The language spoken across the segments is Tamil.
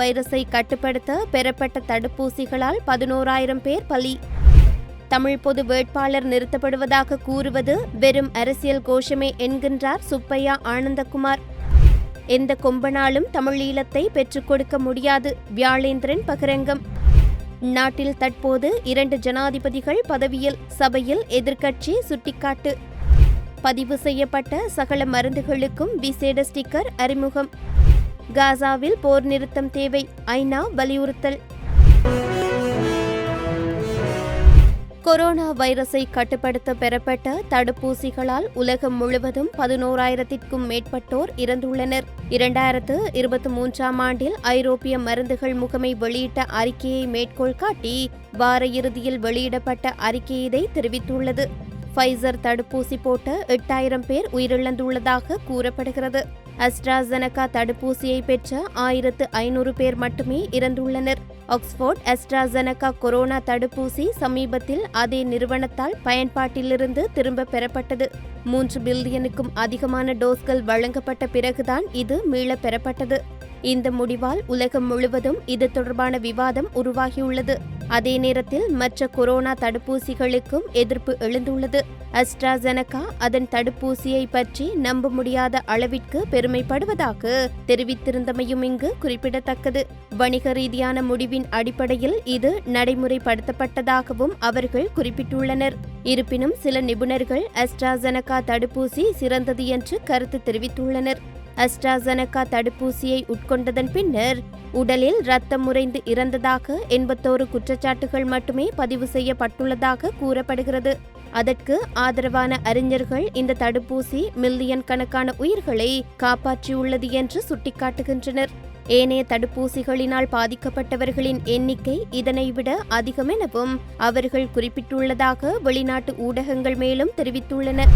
வைரஸை கட்டுப்படுத்த பெறப்பட்ட தடுப்பூசிகளால் பதினோராயிரம் பேர் பலி. தமிழ் பொது வேட்பாளர் நிறுத்தப்படுவதாக கூறுவது வெறும் அரசியல் கோஷமே என்கின்றார் சுப்பையா ஆனந்தகுமார். எந்த கொம்பனாலும் தமிழீழத்தை பெற்றுக் கொடுக்க முடியாது வியாழேந்திரன் பகிரங்கம். நாட்டில் தற்போது இரண்டு ஜனாதிபதிகள் பதவியில் சபையில் எதிர்க்கட்சி சுட்டிக்காட்டு. பதிவு செய்யப்பட்ட சகல மருந்துகளுக்கும் விசேட ஸ்டிக்கர் அறிமுகம். காசாவில் போர் நிறுத்தம் தேவை. ஐநா வலியுறுத்தல். கொரோனா வைரஸை கட்டுப்படுத்த பெறப்பட்ட தடுப்பூசிகளால் உலகம் முழுவதும் பதினோராயிரத்திற்கும் மேற்பட்டோர் இறந்துள்ளனர். இரண்டாயிரத்து இருபத்தி மூன்றாம் ஆண்டில் ஐரோப்பிய மருந்துகள் முகமை வெளியிட்ட அறிக்கையை மேற்கோள் காட்டி வார இறுதியில் வெளியிடப்பட்ட அறிக்கை இதை தெரிவித்துள்ளது. ஃபைசர் தடுப்பூசி போட்ட எட்டாயிரம் பேர் உயிரிழந்துள்ளதாக கூறப்படுகிறது. அஸ்ட்ராசெனகா தடுப்பூசியை பெற்ற ஆயிரத்து ஐநூறு பேர் மட்டுமே இறந்துள்ளனர். ஆக்ஸ்போர்ட் அஸ்ட்ராசெனகா கொரோனா தடுப்பூசி சமீபத்தில் அதே நிறுவனத்தால் பயன்பாட்டிலிருந்து திரும்ப பெறப்பட்டது. மூன்று பில்லியனுக்கும் அதிகமான டோஸ்கள் வழங்கப்பட்ட பிறகுதான் இது மீளப் பெறப்பட்டது. இந்த முடிவால் உலகம் முழுவதும் இது தொடர்பான விவாதம் உருவாகியுள்ளது. அதே நேரத்தில் மற்ற கொரோனா தடுப்பூசிகளுக்கும் எதிர்ப்பு எழுந்துள்ளது. அஸ்ட்ராசெனகா அதன் தடுப்பூசியை பற்றி நம்ப முடியாத அளவிற்கு பெருமைப்படுவதாக தெரிவித்திருந்தமையும் இங்கு குறிப்பிடத்தக்கது. வணிக ரீதியான முடிவின் அடிப்படையில் இது நடைமுறைப்படுத்தப்பட்டதாகவும் அவர்கள் குறிப்பிட்டுள்ளனர். இருப்பினும் சில நிபுணர்கள் அஸ்ட்ராசெனகா தடுப்பூசி சிறந்தது என்று கருத்து தெரிவித்துள்ளனர். அஸ்ட்ராசெனகா தடுப்பூசியை உட்கொண்டதன் பின்னர் உடலில் ரத்தம் முறைந்து இறந்ததாக எண்பத்தோரு குற்றச்சாட்டுகள் மட்டுமே பதிவு செய்யப்பட்டுள்ளதாக கூறப்படுகிறது. அதற்கு ஆதரவான அறிஞர்கள் இந்த தடுப்பூசி மில்லியன் கணக்கான உயிர்களை காப்பாற்றியுள்ளது என்று சுட்டிக்காட்டுகின்றனர். ஏனைய தடுப்பூசிகளினால் பாதிக்கப்பட்டவர்களின் எண்ணிக்கை இதனை விட அதிகம் எனவும் அவர்கள் குறிப்பிட்டுள்ளதாக வெளிநாட்டு ஊடகங்கள் மேலும் தெரிவித்துள்ளன.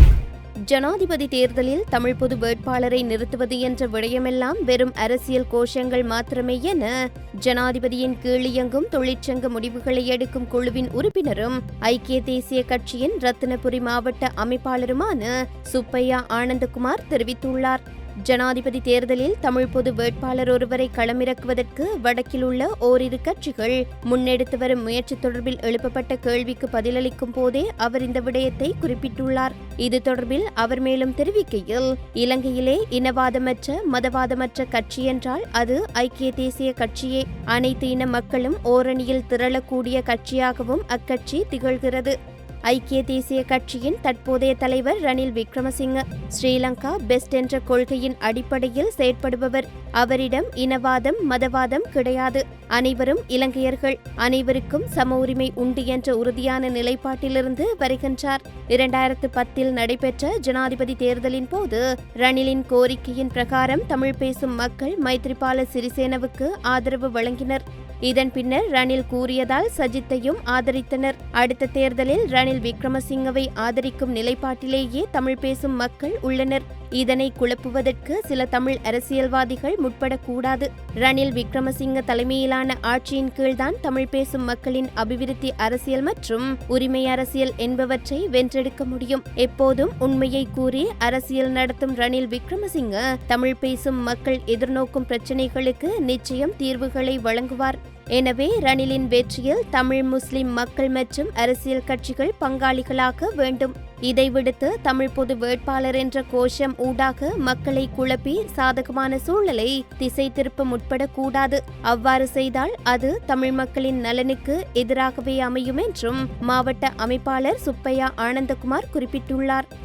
ஜனாதிபதி தேர்தலில் தமிழ் பொது வேட்பாளரை நிறுத்துவது என்ற விடயமெல்லாம் வெறும் அரசியல் கோஷங்கள் மாத்திரமே என ஜனாதிபதியின் கீழ் இயங்கும் தொழிற்சங்க முடிவுகளை எடுக்கும் குழுவின் உறுப்பினரும் ஐக்கிய தேசிய கட்சியின் ரத்தினபுரி மாவட்ட அமைப்பாளருமான சுப்பையா ஆனந்தகுமார் தெரிவித்துள்ளார். ஜனாதிபதி தேர்தலில் தமிழ் பொது வேட்பாளர் ஒருவரை களமிறக்குவதற்கு வடக்கில் உள்ள ஓரிரு கட்சிகள் முன்னெடுத்து வரும் முயற்சி தொடர்பில் எழுப்பப்பட்ட கேள்விக்கு பதிலளிக்கும் போதே அவர் இந்த விடயத்தை குறிப்பிட்டுள்ளார். இது தொடர்பில் அவர் மேலும் தெரிவிக்கையில் இலங்கையிலே இனவாதமற்ற மதவாதமற்ற கட்சி என்றால் அது ஐக்கிய தேசிய கட்சியே. அனைத்து இன மக்களும் ஓரணியில் திரளக்கூடிய கட்சியாகவும் அக்கட்சி திகழ்கிறது. ஐக்கிய தேசிய கட்சியின் தற்போதைய தலைவர் ரணில் விக்ரமசிங்க. ஸ்ரீலங்கா பெஸ்ட் என்ற கொள்கையின் அடிப்படையில் செயற்படுபவர். அவரிடம் இனவாதம் மதவாதம் கிடையாது. அனைவரும் இலங்கையர்கள். அனைவருக்கும் சம உரிமை உண்டு என்ற உறுதியான நிலைப்பாட்டிலிருந்து வருகின்றார். இரண்டாயிரத்து பத்தில் நடைபெற்ற ஜனாதிபதி தேர்தலின் போது ரணிலின் கோரிக்கையின் பிரகாரம் தமிழ் பேசும் மக்கள் மைத்ரிபால சிறிசேனவுக்கு ஆதரவு வழங்கினர். இதன் பின்னர் ரணில் கூறியதால் சஜித்தையும் ஆதரித்தனர். அடுத்த தேர்தலில் ரணில் விக்ரமசிங்கவை ஆதரிக்கும் நிலைப்பாட்டிலேயே தமிழ் பேசும் மக்கள் உள்ளனர். இதனை குழப்புவதற்கு சில தமிழ் அரசியல்வாதிகள் முற்படக்கூடாது. ரணில் விக்ரமசிங்க தலைமையிலான ஆட்சியின் கீழ்தான் தமிழ் பேசும் மக்களின் அபிவிருத்தி அரசியல் மற்றும் உரிமை அரசியல் என்பவற்றை வென்றெடுக்க முடியும். எப்போதும் உண்மையை கூறி அரசியல் நடத்தும் ரணில் விக்ரமசிங்க தமிழ் பேசும் மக்கள் எதிர்நோக்கும் பிரச்சினைகளுக்கு நிச்சயம் தீர்வுகளை வழங்குவார். எனவே ரணிலின் வெற்றியில் தமிழ் முஸ்லிம் மக்கள் மற்றும் அரசியல் கட்சிகள் பங்காளிகளாக வேண்டும். இதை விடுத்து தமிழ் பொது வேட்பாளர் என்ற கோஷம் ஊடாக மக்களை குழப்பி சாதகமான சூழலை திசை திருப்ப முற்படக்கூடாது அவ்வாறு செய்தால் அது தமிழ் மக்களின் நலனுக்கு எதிராகவே அமையும் என்றும் மாவட்ட அமைப்பாளர் சுப்பையா ஆனந்தகுமார் குறிப்பிட்டுள்ளார்.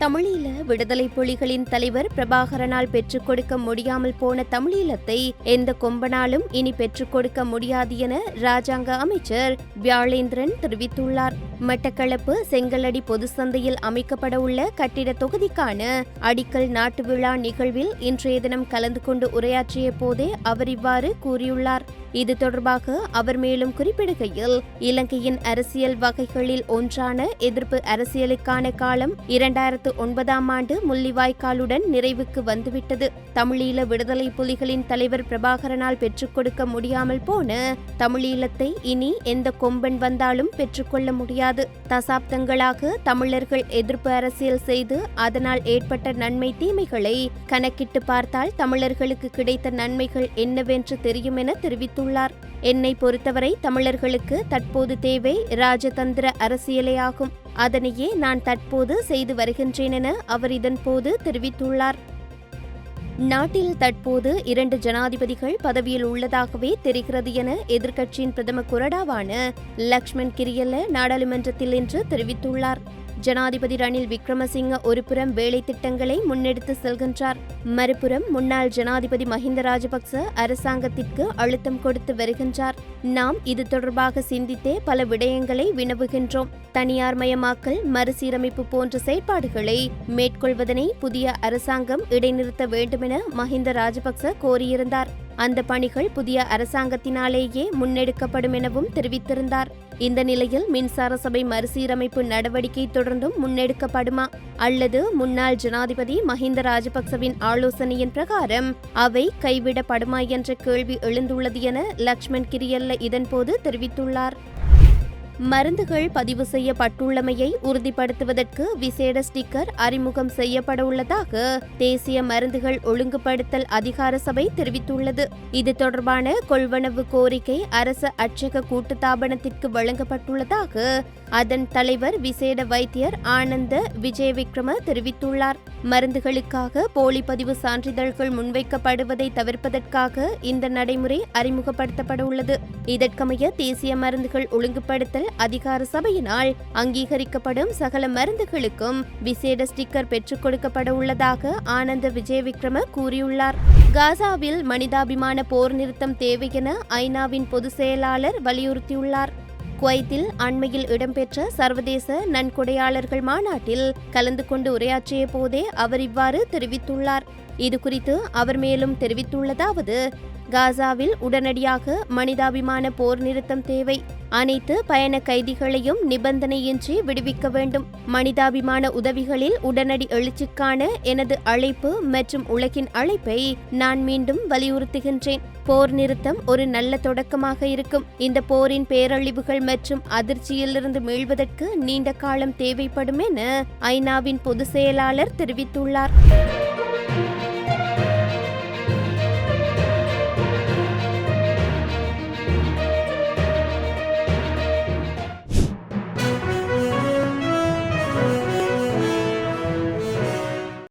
தமிழீழ விடுதலை புலிகளின் தலைவர் பிரபாகரனால் பெற்றுக் கொடுக்க முடியாமல் போன தமிழீழத்தை எந்த கொம்பனாலும் இனி பெற்றுக் கொடுக்க முடியாது என ராஜாங்க அமைச்சர் வியாழேந்திரன் தெரிவித்துள்ளார். மட்டக்களப்பு செங்கலடி பொது சந்தையில் அமைக்கப்பட உள்ள கட்டிட தொகுதிக்கான அடிக்கல் நாட்டு விழா நிகழ்வில் இன்றைய தினம் கலந்து கொண்டு உரையாற்றிய போதே அவர் இவ்வாறு கூறியுள்ளார். இது தொடர்பாக அவர் மேலும் குறிப்பிடுகையில் இலங்கையின் அரசியல் வகைகளில் ஒன்றான எதிர்ப்பு அரசியலுக்கான காலம் இரண்டாயிரத்து ஒன்பதாம் ஆண்டு முள்ளிவாய்க்காலுடன் நிறைவுக்கு வந்துவிட்டது. தமிழீழ விடுதலை புலிகளின் தலைவர் பிரபாகரனால் பெற்றுக் கொடுக்க முடியாமல் போன தமிழீழத்தை இனி எந்த கொம்பன் வந்தாலும் பெற்றுக்கொள்ள முடியாது. தசாப்தங்களாக தமிழர்கள் எதிர்ப்பு அரசியல் செய்து அதனால் ஏற்பட்ட நன்மை தீமைகளை கணக்கிட்டு பார்த்தால் தமிழர்களுக்கு கிடைத்த நன்மைகள் என்னவென்று தெரியும் என தெரிவித்துள்ளார். என்னை பொறுத்தவரை தமிழர்களுக்கு தற்போது தேவை ராஜதந்திர அரசியலே ஆகும். அதனையே நான் தற்போது செய்து வருகின்றேன் என அவர் இதன்போது தெரிவித்துள்ளார். நாட்டில் தற்போது இரண்டு ஜனாதிபதிகள் பதவியில் உள்ளதாகவே தெரிகிறது என எதிர்க்கட்சியின் பிரதம குரடாவான லக்ஷ்மண் கிரியல்ல நாடாளுமன்றத்தில் இன்று தெரிவித்துள்ளார். ஜனாதிபதி ரணில் விக்ரமசிங்க ஒருபுறம் வேலை திட்டங்களை முன்னெடுத்து செல்கின்றார். மறுபுறம் முன்னாள் ஜனாதிபதி மஹிந்த ராஜபக்ச அரசாங்கத்திற்கு அழுத்தம் கொடுத்து வருகின்றார். நாம் இது தொடர்பாக சிந்தித்தே பல விடயங்களை வினவுகின்றோம். தனியார் மயமாக்கல் மறுசீரமைப்பு போன்ற செயற்பாடுகளை மேற்கொள்வதனை புதிய அரசாங்கம் இடைநிறுத்த வேண்டுமென மஹிந்த ராஜபக்ச கோரியிருந்தார். அந்த பணிகள் புதிய அரசாங்கத்தினாலேயே முன்னெடுக்கப்படும் எனவும் தெரிவித்திருந்தார். இந்த நிலையில் மின்சார சபை மறுசீரமைப்பு நடவடிக்கை தொடர்ந்தும் முன்னெடுக்கப்படுமா அல்லது முன்னாள் ஜனாதிபதி மஹிந்த ராஜபக்சவின் ஆலோசனையின் பிரகாரம் அவை கைவிடப்படுமா என்ற கேள்வி எழுந்துள்ளது என லக்ஷ்மண் கிரியல்ல இதன்போது தெரிவித்துள்ளார். மருந்துகள் பதிவு செய்யப்பட்டுள்ளமையை உறுதிப்படுத்துவதற்கு விசேட ஸ்டிக்கர் அறிமுகம் செய்யப்பட உள்ளதாக தேசிய மருந்துகள் ஒழுங்குபடுத்தல் அதிகார சபை தெரிவித்துள்ளது. இது தொடர்பான கொள்வனவு கோரிக்கை அரச அச்சக கூட்டுத்தாபனத்திற்கு வழங்கப்பட்டுள்ளதாக அதன் தலைவர் விசேட வைத்தியர் ஆனந்த விஜயவிக்ரம தெரிவித்துள்ளார். மருந்துகளுக்காக போலி பதிவு சான்றிதழ்கள் முன்வைக்கப்படுவதை தவிர்ப்பதற்காக இந்த நடைமுறை அறிமுகப்படுத்தப்பட உள்ளது. இதற்கமைய தேசிய மருந்துகள் ஒழுங்குபடுத்தல் அதிகார சபையினால் அங்கீகரிக்கப்படும் சகல மருந்துகளுக்கும் விசேட ஸ்டிக்கர் பெற்றுக் கொடுக்கப்பட உள்ளதாக ஆனந்த விஜயவிக்ரம கூறியுள்ளார். காசாவில் மனிதாபிமான போர் நிறுத்தம் தேவை என ஐநாவின் பொதுச் செயலாளர் வலியுறுத்தியுள்ளார். குவைத்தில் அண்மையில் இடம்பெற்ற சர்வதேச நன்கொடையாளர்கள் மாநாட்டில் கலந்து கொண்டு உரையாற்றிய போதே அவர் இவ்வாறு தெரிவித்துள்ளார். இதுகுறித்து அவர் மேலும் தெரிவித்துள்ளதாவது காசாவில் உடனடியாக மனிதாபிமான போர் நிறுத்தம் தேவை. அனைத்து பயண கைதிகளையும் நிபந்தனையின்றி விடுவிக்க வேண்டும். மனிதாபிமான உதவிகளில் உடனடி எழுச்சிக்கான எனது அழைப்பு மற்றும் உலகின் அழைப்பை நான் மீண்டும் வலியுறுத்துகின்றேன். போர் நிறுத்தம் ஒரு நல்ல தொடக்கமாக இருக்கும். இந்த போரின் பேரழிவுகள் மற்றும் அதிர்ச்சியிலிருந்து மீள்வதற்கு நீண்ட காலம் தேவைப்படும் என ஐநாவின் பொதுச் செயலாளர் தெரிவித்துள்ளார்.